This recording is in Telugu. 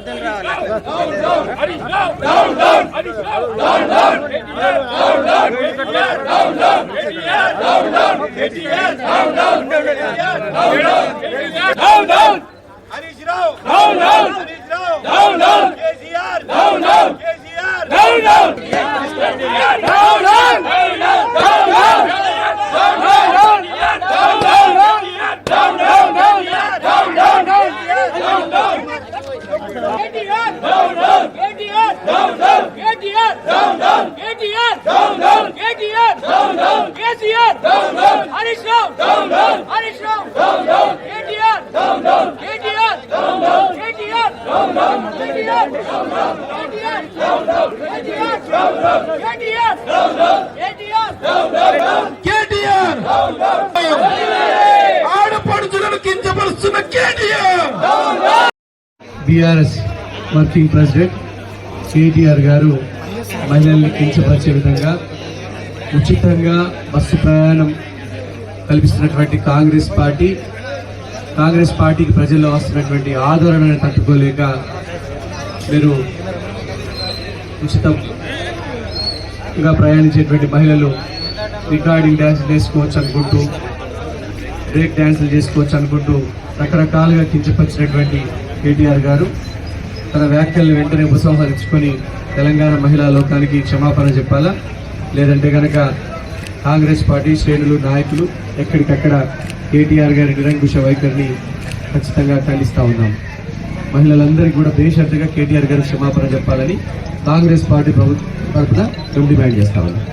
మధ్యలో రావాలి KTR down down KTR down down KTR down down KTR down down KTR down down KCR down down Harish Rao down down Harish Rao down down KTR down down KTR down down KTR down down KTR down down KTR down down KTR down down KTR down down KTR down down KTR ఆడపడుచులను కించపరుస్తున్న KTR BRS working president KTR గారు మహిళల్ని కించపరిచే విధంగా ఉచితంగా బస్సు ప్రయాణం కల్పిస్తున్నటువంటి కాంగ్రెస్ పార్టీ కాంగ్రెస్ పార్టీకి ప్రజల్లో వస్తున్నటువంటి ఆదరణను తట్టుకోలేక మీరు ఉచితంగా ప్రయాణించేటువంటి మహిళలు రికార్డింగ్ డ్యాన్సులు చేసుకోవచ్చు అనుకుంటూ బ్రేక్ డ్యాన్సులు చేసుకోవచ్చు అనుకుంటూ రకరకాలుగా కించపరిచినటువంటి కేటీఆర్ గారు. తన వ్యాఖ్యలను వెంటనే ఉపసంహరించుకొని తెలంగాణ మహిళా లోకానికి క్షమాపణ చెప్పాలా? లేదంటే కనుక కాంగ్రెస్ పార్టీ శ్రేణులు నాయకులు ఎక్కడికక్కడ కేటీఆర్ గారి నిరంకుశ వైఖరిని ఖచ్చితంగా ఖండిస్తూ ఉన్నాం. మహిళలందరికీ కూడా బేషరతుగా కేటీఆర్ గారు క్షమాపణ చెప్పాలని కాంగ్రెస్ పార్టీ ప్రభుత్వం తరఫున మేము డిమాండ్ చేస్తా ఉన్నాం